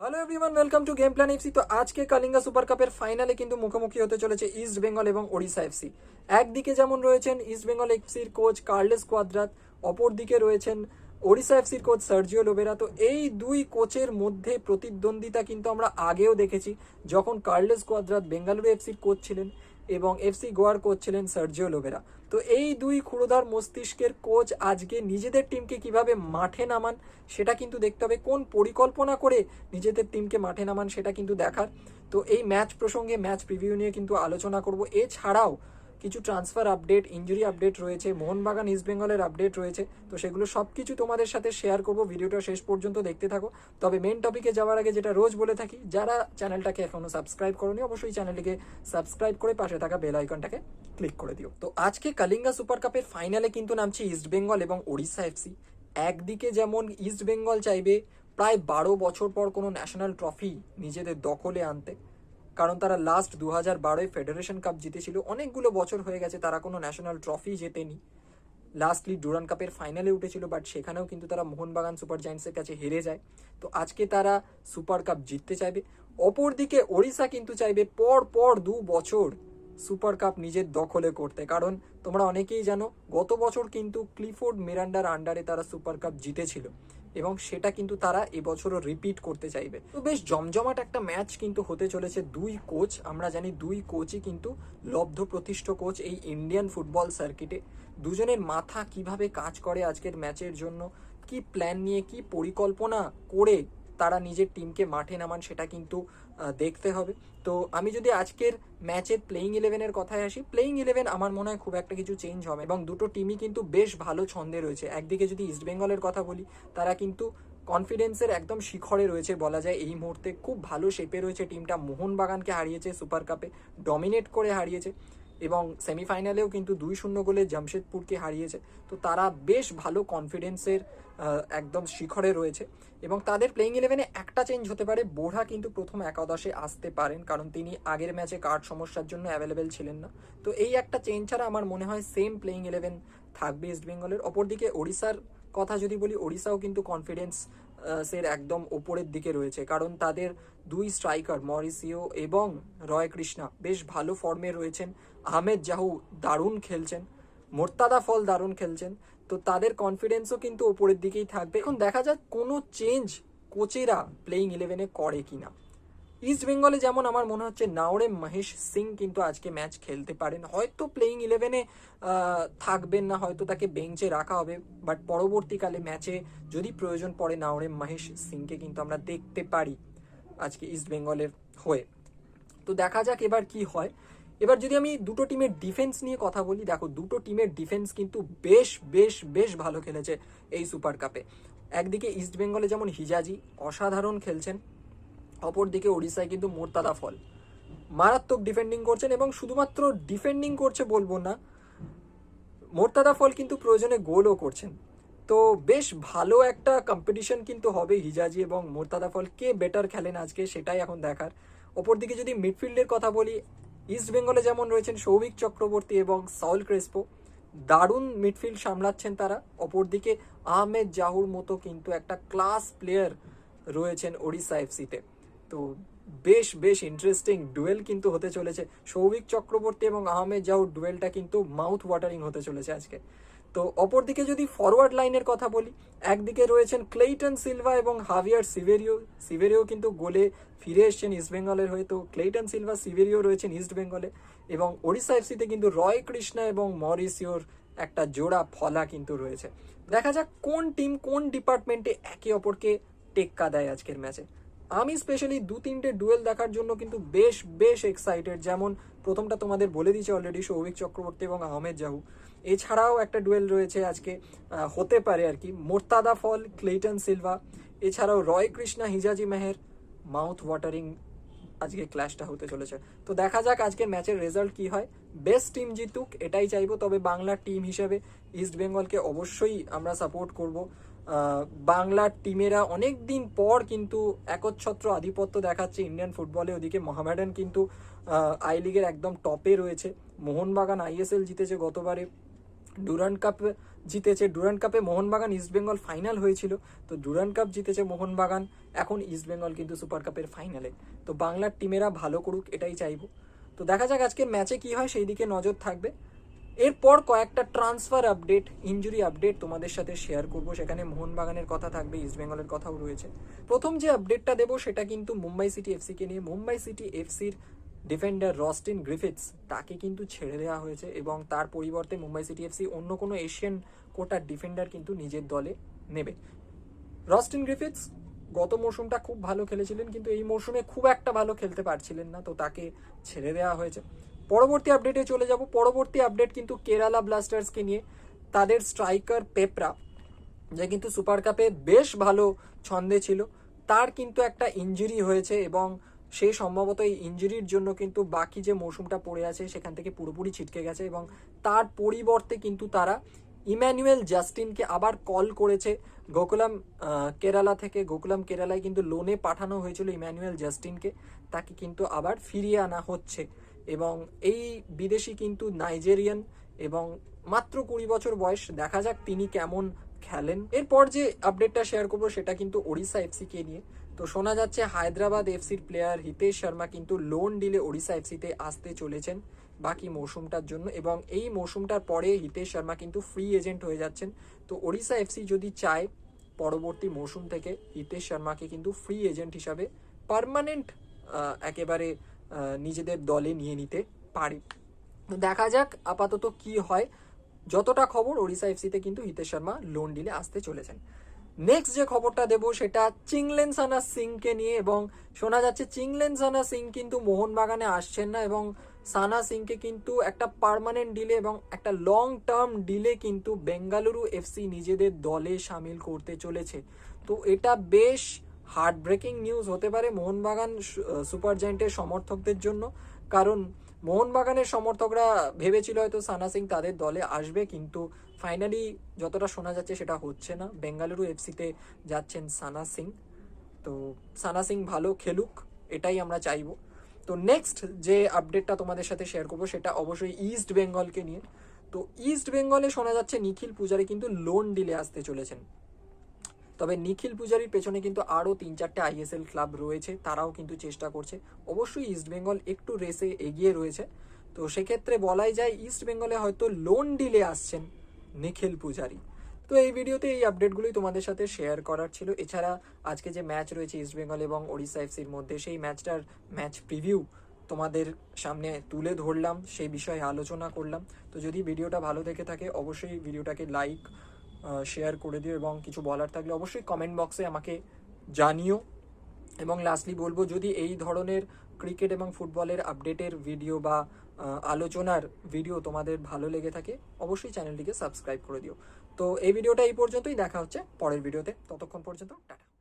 Hello everyone welcome to game plan FC তো আজকে Kalinga super কাপের ফাইনালে কিন্তু মুখোমুখি হতে চলেছে ইস্ট বেঙ্গল এবং ওড়িশা এফসি একদিকে যেমন রয়েছেন ইস্ট বেঙ্গল এফসির কোচ কার্লেস কোয়াদ্রাত অপরদিকে রয়েছেন ওড়িশা এফসির কোচ সার্জিও লোবেরা, তো এই দুই কোচের মধ্যে প্রতিদ্বন্দ্বিতা কিন্তু আমরা আগেও দেখেছি যখন কার্লেস কোয়াদ্রাত বেঙ্গালুরু এফসির কোচ ছিলেন এবং এফসি গোয়ার কোচ ছিলেন সার্জিও লোবেরা। তো এই দুই ক্ষুরোধার মস্তিষ্কের কোচ আজকে নিজেদের টিমকে কীভাবে মাঠে নামান সেটা কিন্তু দেখতে হবে, কোন পরিকল্পনা করে নিজেদের টিমকে মাঠে নামান সেটা কিন্তু দেখার। তো এই ম্যাচ প্রসঙ্গে ম্যাচ প্রিভিউ নিয়ে কিন্তু আলোচনা করব। এছাড়াও কিছু ট্রান্সফার আপডেট ইঞ্জুরি আপডেট রয়েছে, মোহনবাগান ইস্ট বেঙ্গলের আপডেট রয়েছে। তো সেগুলো সব কিছু তোমাদের সাথে শেয়ার করব, ভিডিওটা শেষ পর্যন্ত দেখতে থাকো। তবে মেন টপিকে যাওয়ার আগে যেটা রোজ বলে থাকি, যারা চ্যানেলটাকে এখনও সাবস্ক্রাইব করোনি, অবশ্যই চ্যানেলটিকে সাবস্ক্রাইব করে পাশে থাকা বেল আইকনটাকে ক্লিক করে দিও। তো আজকে কালিঙ্গা সুপার কাপের ফাইনালে কিন্তু নামছে ইস্ট বেঙ্গল এবং ওড়িশা এফসি একদিকে যেমন ইস্ট বেঙ্গল চাইবে, প্রায় বারো বছর পর কোনো ন্যাশনাল ট্রফি নিজেদের দখলে আনতে। কারণ তারা লাস্ট দু হাজার বারোয় ফেডারেশন কাপ জিতেছিল। অনেকগুলো বছর হয়ে গেছে তারা কোনো ন্যাশনাল ট্রফি জেতেনি। লাস্টলি ডুরান কাপের ফাইনালে উঠেছিল বাট সেখানেও কিন্তু তারা মোহনবাগান সুপার জায়েন্টসের কাছে হেরে যায়। তো আজকে তারা সুপার কাপ জিততে চাইবে। অপরদিকে ওড়িশা কিন্তু চাইবে পর পর দু বছর সুপার কাপ নিজের দখলে করতে। কারণ তোমরা অনেকেই জানো, গত বছর কিন্তু ক্লিফোর্ড মিরান্ডার আন্ডারে তারা সুপার কাপ জিতেছিল এবং সেটা কিন্তু তারা এবছরও রিপিট করতে চাইবে। তো বেশ জমজমাট একটা ম্যাচ কিন্তু হতে চলেছে দুই কোচ আমরা জানি দুই কোচই কিন্তু লব্ধ প্রতিষ্ঠ কোচ এই ইন্ডিয়ান ফুটবল সার্কিটে দুজনের মাথা কীভাবে কাজ করে আজকের ম্যাচের জন্য, কি প্ল্যান নিয়ে, কি পরিকল্পনা করে তারা নিজের টিমকে মাঠে নামান সেটা কিন্তু দেখতে হবে। তো আমি যদি আজকের ম্যাচের প্লেইং ইলেভেনের কথায় আসি প্লেইং ইলেভেন আমার মনে হয় খুব একটা কিছু চেঞ্জ হবে এবং দুটো টিমই কিন্তু বেশ ভালো ছন্দে রয়েছে। একদিকে যদি ইস্ট বেঙ্গলের কথা বলি, তারা কিন্তু কনফিডেন্সের একদম শিখরে রয়েছে বলা যায়। এই মুহূর্তে খুব ভালো শেপে রয়েছে টিমটা মোহনবাগানকে হারিয়েছে সুপার কাপে ডমিনেট করে হারিয়েছে। এবং সেমিফাইনালেও কিন্তু দুই শূন্য গোলে জামশেদপুরকে হারিয়েছে। তো তারা বেশ ভালো কনফিডেন্সের একদম শিখরে রয়েছে এবং তাদের প্লেইং ইলেভেনে একটা চেঞ্জ হতে পারে। বোড়া কিন্তু প্রথম একাদশে আসতে পারেন, কারণ তিনি আগের ম্যাচে কার্ড সমস্যার জন্য অ্যাভেলেবেল ছিলেন না। তো এই একটা চেঞ্জ ছাড়া আমার মনে হয় সেম প্লেইং ইলেভেন থাকবে ইস্ট বেঙ্গলের অপরদিকে ওড়িশার কথা যদি বলি, ওড়িশাও কিন্তু কনফিডেন্স সের একদম ওপরের দিকে রয়েছে, কারণ তাদের দুই স্ট্রাইকার মরিসিও এবং রয় কৃষ্ণা বেশ ভালো ফর্মে রয়েছেন। আহমেদ জাহু দারুণ খেলছেন। মোর্তাদা ফল দারুণ খেলছেন। তো তাদের কনফিডেন্সও কিন্তু ওপরের দিকেই থাকবে। এখন দেখা যাক কোনো চেঞ্জ কোচেরা প্লেইং ইলেভেনে করে কিনা। ইস্ট বেঙ্গলে যেমন আমার মনে হচ্ছে নাওরে মহেশ সিং কিন্তু আজকে ম্যাচ খেলতে পারেন। হয়তো প্লেইং ইলেভেনে থাকবেন না, হয়তো তাকে বেঞ্চে রাখা হবে। বাট পরবর্তীকালে ম্যাচে যদি প্রয়োজন পড়ে নাওরে মহেশ সিংকে কিন্তু আমরা দেখতে পারি আজকে ইস্ট বেঙ্গলের হয়ে। তো দেখা যাক এবার কি হয়। এবার যদি আমি দুটো টিমের ডিফেন্স নিয়ে কথা বলি, দেখো দুটো টিমের ডিফেন্স কিন্তু বেশ বেশ বেশ ভালো খেলেছে এই সুপার কাপে একদিকে ইস্ট বেঙ্গলে যেমন হিজাজি অসাধারণ খেলছেন, অপরদিকে ওড়িশায় কিন্তু মোরতাদা ফল মারাত্মক ডিফেন্ডিং করছেন এবং শুধুমাত্র ডিফেন্ডিং করছে বলব না মোরতাদা ফল কিন্তু প্রয়োজনে গোলও করছেন। তো বেশ ভালো একটা কম্পিটিশন কিন্তু হবে হিজাজি এবং মোরতাদা ফল কে বেটার খেলেন আজকে সেটাই এখন দেখার। অপরদিকে যদি মিডফিল্ডের কথা বলি ইস্ট বেঙ্গলে যেমন রয়েছেন সৌভিক চক্রবর্তী এবং সাউল ক্রেসপো, দারুণ মিডফিল্ড সামলাচ্ছেন তারা। অপরদিকে আহমেদ জাহুর মতো কিন্তু একটা ক্লাস প্লেয়ার রয়েছেন ওড়িশা এফসিতে। তো বেশ বেশ ইন্টারেস্টিং ডুয়েল কিন্তু হতে চলেছে। সৌভিক চক্রবর্তী এবং আহমেদ জাহুর ডুয়েলটা কিন্তু মাউথ ওয়াটারিং হতে চলেছে আজকে। তো অপরদিকে যদি ফরওয়ার্ড লাইনের কথা বলি, একদিকে রয়েছেন ক্লেইটন সিলভা এবং হাভিয়ার সিভেরিও সিভেরিও কিন্তু গোলে ফিরে এসছেন ইস্ট বেঙ্গলের হয়ে। তো ক্লেইটন সিলভা সিভেরিও রয়েছেন ইস্ট বেঙ্গলে এবং ওড়িশা এফসিতে কিন্তু রয় কৃষ্ণা এবং মরিসিওর একটা জোড়া ফলা কিন্তু রয়েছে। দেখা যাক কোন টিম কোন ডিপার্টমেন্টে একে অপরকে টেক্কা দেয় আজকের ম্যাচে আমি স্পেশালি দু তিনটে ডুয়েল দেখার জন্য কিন্তু বেশ বেশ এক্সাইটেড যেমন প্রথমটা তোমাদের বলে দিয়েছে অলরেডি সৌভিক চক্রবর্তী এবং আহমেদ জাহু। এছাড়াও একটা ডুয়েল রয়েছে আজকে হতে পারে আর কি। মোর্তাদা ফল, ক্লেইটন সিলভা, এছাড়াও Roy Krishna, Hijazi Maher, mouth watering আজকে ক্ল্যাশটা হতে চলেছে। তো দেখা যাক আজকের ম্যাচের রেজাল্ট কি হয়। বেস্ট টিম জিতুক, এটাই চাইব, তবে বাংলার টিম হিসেবে ইস্ট বেঙ্গলকে অবশ্যই আমরা সাপোর্ট করব। বাংলার টিমেরা অনেক দিন পর কিন্তু একচ্ছত্র আধিপত্য দেখাচ্ছে ইন্ডিয়ান ফুটবলে। ওদিকে মোহামেডান কিন্তু আই লিগের একদম টপে রয়েছে। মোহনবাগান আইএসএল জিতেছে গতবারে। ডুরান্ড কাপ জিতেছে। ডুরান্ড কাপে মোহনবাগান ইস্ট বেঙ্গল ফাইনাল হয়েছিল। তো ডুরান্ড কাপ জিতেছে মোহনবাগান। এখন ইস্টবেঙ্গল কিন্তু সুপার কাপের ফাইনালে তো বাংলার টিমেরা ভালো করুক, এটাই চাইব। তো দেখা যাক আজকের ম্যাচে কি হয় সেই দিকে নজর থাকবে। এরপর কয়েকটা ট্রান্সফার আপডেট ইনজুরি আপডেট তোমাদের সাথে শেয়ার করব। সেখানে মোহনবাগানের কথা থাকবে ইস্টবেঙ্গলের কথাও রয়েছে। প্রথম যে আপডেটটা দেবো, সেটা কিন্তু মুম্বাই সিটি এফসিকে নিয়ে। মুম্বাই সিটি এফসির ডিফেন্ডার রস্টিন গ্রিফিথস তাকে কিন্তু ছেড়ে দেওয়া হয়েছে এবং তার পরিবর্তে মুম্বাই সিটি এফসি অন্য কোনো এশিয়ান কোটার ডিফেন্ডার কিন্তু নিজের দলে নেবে। রস্টিন গ্রিফিথস গত মৌসুমটা খুব ভালো খেলেছিলেন, কিন্তু এই মৌসুমে খুব একটা ভালো খেলতে পারছিলেন না, তো তাকে ছেড়ে দেওয়া হয়েছে। পরবর্তী আপডেটে চলে যাব। পরবর্তী আপডেট কিন্তু কেরালা ব্লাস্টার্সকে নিয়ে তাদের স্ট্রাইকার পেপরা যে কিন্তু সুপার কাপে বেশ ভালো ছন্দে ছিল। তার কিন্তু একটা ইঞ্জুরি হয়েছে এবং সে সম্ভবত এই ইঞ্জুরির জন্য কিন্তু বাকি যে মৌসুমটা পড়ে আছে সেখান থেকে পুরোপুরি ছিটকে গেছে এবং তার পরিবর্তে কিন্তু তারা ইম্যানুয়েল জাস্টিনকে আবার কল করেছে। গোকুলাম কেরালা থেকে, গোকুলাম কেরালায় কিন্তু লোনে পাঠানো হয়েছিল ইম্যানুয়েল জাস্টিনকে তাকে কিন্তু আবার ফিরিয়ে আনা হচ্ছে। এবং এই বিদেশি কিন্তু নাইজেরিয়ান এবং মাত্র কুড়ি বছর বয়স, দেখা যাক তিনি কেমন খেলেন। এরপর যে আপডেটটা শেয়ার করব সেটা কিন্তু ওড়িশা এফসি কে নিয়ে। তো শোনা যাচ্ছে হায়দ্রাবাদ এফসির প্লেয়ার হিতেশ শর্মা কিন্তু লোন ডিলে ওড়িশা এফসিতে আসতে চলেছেন বাকি মৌসুমটার জন্য এবং এই মৌসুমটার পরে হিতেশ শর্মা কিন্তু ফ্রি এজেন্ট হয়ে যাচ্ছেন। তো ওড়িশা এফসি যদি চায় পরবর্তী মৌসুম থেকে, হিতেশ শর্মাকে কিন্তু ফ্রি এজেন্ট হিসাবে পার্মানেন্ট একেবারে নিজেদের দলে নিয়ে নিতে পারে। দেখা যাক আপাতত কি হয়। যতটা খবর, ওড়িশা এফসিতে কিন্তু হিতেশ শর্মা লোন ডিলে আসতে চলেছেন। নেক্সট যে খবরটা দেবো সেটা চিংলেন সানা সিংকে নিয়ে এবং শোনা যাচ্ছে চিংলেন সানা সিং কিন্তু মোহনবাগানে আসছেন না এবং সানা সিংকে কিন্তু একটা পার্মানেন্ট ডিলে এবং একটা লং টার্ম ডিলে কিন্তু বেঙ্গালুরু এফসি নিজেদের দলে সামিল করতে চলেছে। তো এটা বেশ হার্ট ব্রেকিং নিউজ হতে পারে মোহনবাগান সুপার জায়েন্টের সমর্থকদের জন্য। কারণ মোহনবাগানের সমর্থকরা ভেবেছিল হয়তো সানা সিং তাদের দলে আসবে, কিন্তু ফাইনালি যতটা শোনা যাচ্ছে সেটা হচ্ছে না। বেঙ্গালুরু এফসিতে যাচ্ছেন সানা সিং। তো সানা সিং ভালো খেলুক, এটাই আমরা চাইব। তো নেক্সট যে আপডেটটা তোমাদের সাথে শেয়ার করব সেটা অবশ্যই ইস্ট বেঙ্গলকে নিয়ে। তো ইস্ট বেঙ্গলে শোনা যাচ্ছে নিখিল পূজারি কিন্তু লোন ডিলে আসতে চলেছেন। তবে নিখিল পূজারির পেছনে কিন্তু আরও তিন চারটে আইএসএল ক্লাব রয়েছে, তারাও কিন্তু চেষ্টা করছে। অবশ্যই ইস্টবেঙ্গল একটু রেসে এগিয়ে রয়েছে। তো সেক্ষেত্রে বলাই যায় ইস্ট বেঙ্গলে হয়তো লোন ডিলে আসছেন নিখিল পূজারি। তো এই ভিডিওতে এই আপডেটগুলোই তোমাদের সাথে শেয়ার করার ছিল। এছাড়া আজকে যে ম্যাচ রয়েছে ইস্ট বেঙ্গল এবং ওড়িশা এফসির মধ্যে, সেই ম্যাচটার ম্যাচ প্রিভিউ তোমাদের সামনে তুলে ধরলাম, সেই বিষয়ে আলোচনা করলাম। তো যদি ভিডিওটা ভালো দেখে থাকে, অবশ্যই ভিডিওটাকে লাইক শেয়ার করে দিও এবং কিছু বলার থাকলে অবশ্যই কমেন্ট বক্সে আমাকে জানিও। এবং লাস্টলি বলব, যদি এই ধরনের ক্রিকেট এবং ফুটবলের আপডেটের ভিডিও বা আলোচনার ভিডিও তোমাদের ভালো লেগে থাকে, অবশ্যই চ্যানেলটিকে সাবস্ক্রাইব করে দিও। তো এই ভিডিওটা এই পর্যন্তই, দেখা হচ্ছে পরের ভিডিওতে ততক্ষণ পর্যন্ত, টাটা।